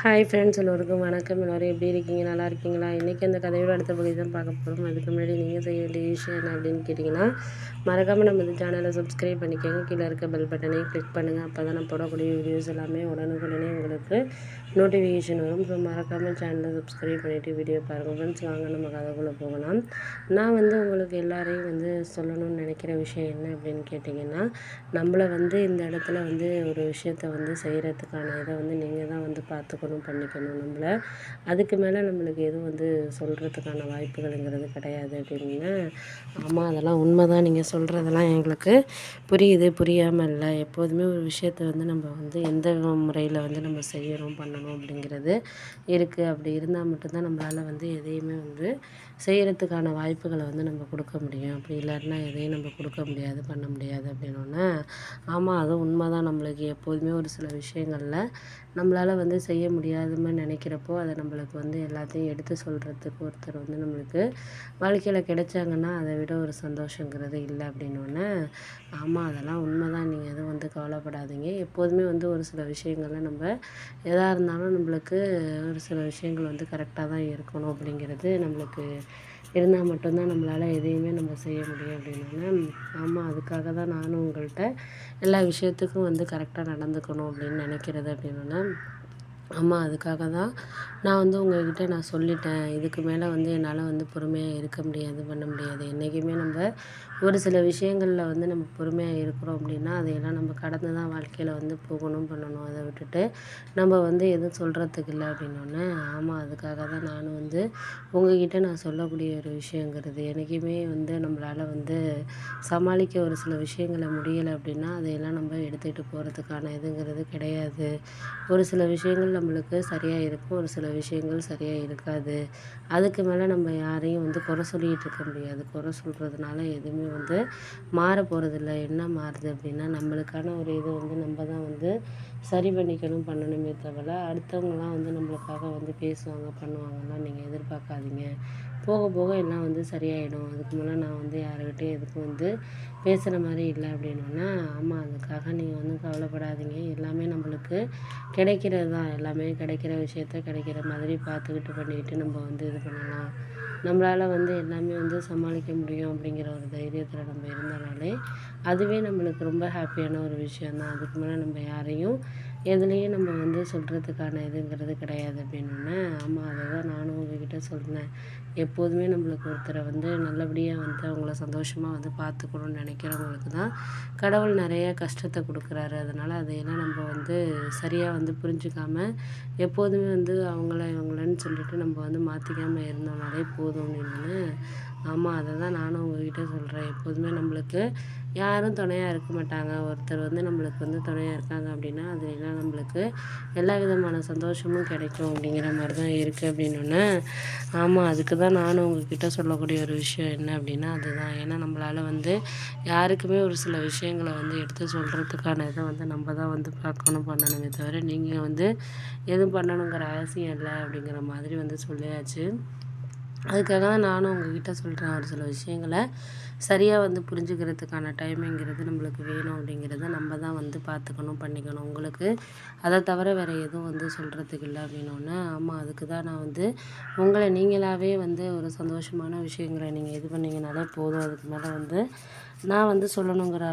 Hi friends எல்லோருக்கும் வணக்கம். எல்லோரும் எப்படி இருக்கீங்க? நல்லா இருக்கீங்களா? இன்றைக்கி அந்த கதையோட அடுத்த பகுதி தான் பார்க்க போகிறோம் அதுக்கு முன்னாடி நீங்கள் செய்ய வேண்டிய விஷயம் என்ன அப்படின்னு கேட்டிங்கன்னா மறக்காமல் நம்ம இந்த சேனலை சப்ஸ்கிரைப் பண்ணிக்கோங்க. கீழே இருக்க பெல் பட்டனையும் கிளிக் பண்ணுங்கள் அப்போ தான் நான் போடக்கூடிய வீடியோஸ் எல்லாமே உடனுக்குடனே உங்களுக்கு நோட்டிஃபிகேஷன் வரும். ஸோ மறக்காமல் சேனலை சப்ஸ்கிரைப் பண்ணிவிட்டு வீடியோ பாருங்கள் ஃப்ரெண்ட்ஸ் வாங்க நம்ம கதைக்குள்ளே போகலாம். நான் வந்து உங்களுக்கு எல்லாரையும் வந்து சொல்லணும்னு நினைக்கிற விஷயம் என்ன அப்படின்னு கேட்டிங்கன்னா நம்மளை வந்து இந்த இடத்துல வந்து ஒரு விஷயத்த வந்து செய்கிறதுக்கான இதை வந்து நீங்கள் தான் வந்து பார்த்துக்கணும் பண்ணிக்கணும் நம்மளை. அதுக்கு மேலே நம்மளுக்கு எதுவும் வந்து சொல்கிறதுக்கான வாய்ப்புகள்ங்கிறது கிடையாது அப்படின்னு. ஆமாம் அதெல்லாம் உண்மை தான் நீங்கள் சொல்கிறதெல்லாம் எங்களுக்கு புரியுது. புரியாமல் இல்லை. எப்போதுமே ஒரு விஷயத்த வந்து நம்ம வந்து எந்த முறையில் வந்து நம்ம செய்யணும் பண்ணணும் அப்படிங்கிறது இருக்குது அப்படி இருந்தால் மட்டும்தான் நம்மளால் வந்து எதையுமே வந்து செய்கிறதுக்கான வாய்ப்புகளை வந்து நம்ம கொடுக்க முடியும். அப்படி இல்லாட்டினா எதையும் நம்ம கொடுக்க முடியாது பண்ண முடியாது அப்படின்னோடனே ஆமாம் அதுவும் உண்மை தான் நம்மளுக்கு எப்போதுமே ஒரு சில விஷயங்களில் நம்மளால் வந்து செய்ய முடியாதுன்னு நினைக்கிறப்போ அதை நம்மளுக்கு வந்து எல்லாத்தையும் எடுத்து சொல்கிறதுக்கு ஒருத்தர் வந்து நம்மளுக்கு வாழ்க்கையில் கிடைச்சாங்கன்னா அதை விட ஒரு சந்தோஷங்கிறது இல்லை அப்படின்னோடனே ஆமாம் அதெல்லாம் உண்மை தான் நீங்கள் எதுவும் வந்து கவலைப்படாதீங்க. எப்போதுமே வந்து ஒரு சில விஷயங்களில் நம்ம எதாக இருந்தாலும் நம்மளுக்கு ஒரு சில விஷயங்கள் வந்து கரெக்டாக தான் இருக்கணும் அப்படிங்கிறது நம்மளுக்கு இருந்தால் மட்டும்தான் நம்மளால் எதையுமே நம்ம செய்ய முடியும் அப்படின்னோடனே ஆமாம் அதுக்காக தான் நானும் உங்கள்கிட்ட எல்லா விஷயத்துக்கும் வந்து கரெக்டாக நடந்துக்கணும் அப்படின்னு நினைக்கிறது அப்படின்னோடனே ஆமாம் அதுக்காக தான். நான் வந்து உங்கள்கிட்ட நான் சொல்லிட்டேன். இதுக்கு மேலே வந்து என்னால் வந்து பொறுமையாக இருக்க முடியாது பண்ண முடியாது. என்றைக்குமே நம்ம ஒரு சில விஷயங்களில் வந்து நம்ம பொறுமையாக இருக்கிறோம் அப்படின்னா அதையெல்லாம் நம்ம கடந்து தான் வாழ்க்கையில் வந்து போகணும் பண்ணணும். அதை விட்டுட்டு நம்ம வந்து எதுவும் சொல்கிறதுக்கு இல்லை அப்படின்னோடனே ஆமாம் அதுக்காக தான் நானும் வந்து உங்கள்கிட்ட நான் சொல்லக்கூடிய ஒரு விஷயங்கிறது. என்றைக்குமே வந்து நம்மளால் வந்து சமாளிக்க ஒரு சில விஷயங்களை முடியலை அப்படின்னா அதையெல்லாம் நம்ம எடுத்துகிட்டு போகிறதுக்கான இதுங்கிறது கிடையாது. ஒரு சில விஷயங்கள் நம்மளுக்கு சரியாக இருக்கும். ஒரு சில விஷயங்கள் சரியாக இருக்காது. அதுக்கு மேலே நம்ம யாரையும் வந்து குறை சொல்லிகிட்டு இருக்க முடியாது. குறை சொல்கிறதுனால எதுவுமே வந்து மாற போகிறதில்ல என்ன மாறுது அப்படின்னா நம்மளுக்கான ஒரு இது வந்து நம்ம தான் வந்து சரி பண்ணிக்கணும் பண்ணணுமே தவிர அடுத்தவங்களாம் வந்து நம்மளுக்காக வந்து பேசுவாங்க பண்ணுவாங்கலாம் நீங்கள் எதிர்பார்க்காதீங்க. போக போக எல்லாம் வந்து சரியாயிடும். அதுக்கு மேலே நான் வந்து யாருக்கிட்டையும் எதுக்கும் வந்து பேசுகிற மாதிரி இல்லை அப்படின்னோடனே ஆமாம் அதுக்காக நீங்கள் ஒன்றும் கவலைப்படாதீங்க. எல்லாமே நம்மளுக்கு கிடைக்கிறது தான். எல்லாமே கிடைக்கிற விஷயத்த கிடைக்கிற மாதிரி பார்த்துக்கிட்டு பண்ணிக்கிட்டு நம்ம வந்து இது பண்ணலாம். நம்மளால் வந்து எல்லாமே வந்து சமாளிக்க முடியும் அப்படிங்கிற ஒரு தைரியத்தில் நம்ம இருந்தனாலே அதுவே நம்மளுக்கு ரொம்ப ஹாப்பியான ஒரு விஷயம் தான். அதுக்கு மேலே நம்ம யாரையும் எதுலேயும் நம்ம வந்து சொல்கிறதுக்கான இதுங்கிறது கிடையாது அப்படின்னோடனே ஆமாம் அதை தான் நானும் உங்கக்கிட்ட சொன்னேன் எப்போதுமே நம்மளுக்கு ஒருத்தரை வந்து நல்லபடியாக வந்து அவங்கள சந்தோஷமாக வந்து பார்த்துக்கணும்னு நினைக்கிறவங்களுக்கு தான் கடவுள் நிறைய கஷ்டத்தை கொடுக்குறாரு. அதனால் அதையெல்லாம் நம்ம வந்து சரியாக வந்து புரிஞ்சுக்காம எப்போதுமே வந்து அவங்கள இவங்களன்னு சொல்லிட்டு நம்ம வந்து மாற்றிக்காமல் இருந்தோம்னாலே போதும் அப்படின்னு ஆமாம் அதை தான் நானும் உங்ககிட்ட சொல்கிறேன் எப்போதுமே நம்மளுக்கு யாரும் துணையாக இருக்க மாட்டாங்க. ஒருத்தர் வந்து நம்மளுக்கு வந்து துணையாக இருக்காங்க அப்படின்னா அதுலாம் நம்மளுக்கு எல்லா விதமான சந்தோஷமும் கிடைக்கும் அப்படிங்கிற மாதிரி தான் இருக்குது அப்படின்னோடனே ஆமாம் அதுக்கு தான் நானும் உங்ககிட்ட சொல்லக்கூடிய ஒரு விஷயம் என்ன அப்படின்னா அதுதான். ஏன்னா நம்மளால் வந்து யாருக்குமே ஒரு சில விஷயங்களை வந்து எடுத்து சொல்கிறதுக்கான இதை வந்து நம்ம தான் வந்து பார்க்கணும் பண்ணணுமே தவிர நீங்கள் வந்து எதுவும் பண்ணணுங்கிற அவசியம் இல்லை அப்படிங்கிற மாதிரி வந்து சொல்லியாச்சு. அதுக்காக தான் நானும் உங்ககிட்ட சொல்கிறேன் ஒரு சில விஷயங்களை. சரியாக வந்து புரிஞ்சுக்கிறதுக்கான டைமிங்கிறது நம்மளுக்கு வேணும் அப்படிங்கிறத நம்ம தான் வந்து பார்த்துக்கணும் பண்ணிக்கணும். உங்களுக்கு அதை தவிர வேறு எதுவும் வந்து சொல்கிறதுக்கு இல்லை அப்படின்னோடனே ஆமாம் அதுக்கு தான் நான் வந்து உங்களை நீங்களாகவே வந்து ஒரு சந்தோஷமான விஷயங்களை நீங்கள் இது பண்ணிங்கனாலே போதும். அதுக்கு மேலே வந்து நான் வந்து சொல்லணுங்கிற